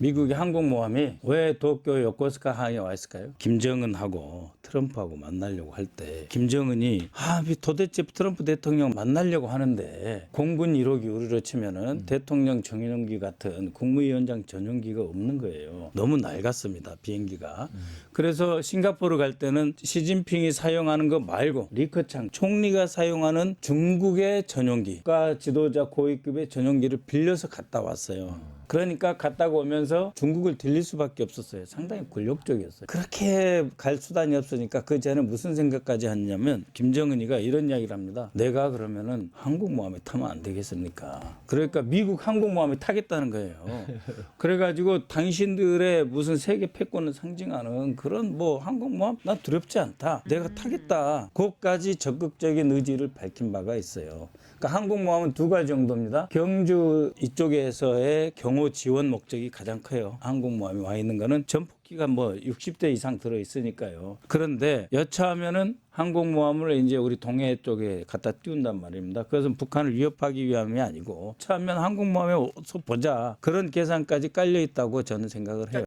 미국의 항공모함이 왜 도쿄 요코스카 항에 와 있을까요? 김정은하고 트럼프하고 만나려고 할 때 김정은이 아 도대체 트럼프 대통령 만나려고 하는데 공군 1호기 우리로 치면은 대통령 정인원기 같은 국무위원장 전용기가 없는 거예요. 너무 낡았습니다 비행기가. 그래서 싱가포르 갈 때는 시진핑이 사용하는 거 말고 리커창 총리가 사용하는 중국의 전용기, 국가 지도자 고위급의 전용기를 빌려서 갔다 왔어요. 그러니까 갔다가 오면서 중국을 들릴 수밖에 없었어요. 상당히 굴욕적이었어요. 그렇게 갈 수단이 없으니까 그 전에 무슨 생각까지 했냐면 김정은이가 이런 이야기를 합니다. 내가 그러면은 항공모함에 타면 안 되겠습니까? 그러니까 미국 항공모함에 타겠다는 거예요. 그래가지고 당신들의 무슨 세계 패권을 상징하는 그런 뭐 항공모함 나 두렵지 않다. 내가 타겠다. 그것까지 적극적인 의지를 밝힌 바가 있어요. 그러니까 항공모함은 두 가지 정도입니다. 경주 이쪽에서의 경호 지원 목적이 가장 커요. 항공모함이 와 있는 거는 전폭기가 뭐 60대 이상 들어 있으니까요. 그런데 여차하면은 항공모함을 이제 우리 동해 쪽에 갖다 띄운단 말입니다. 그것은 북한을 위협하기 위함이 아니고 차하면 항공모함에 어서 보자 그런 계산까지 깔려 있다고 저는 생각을 해요.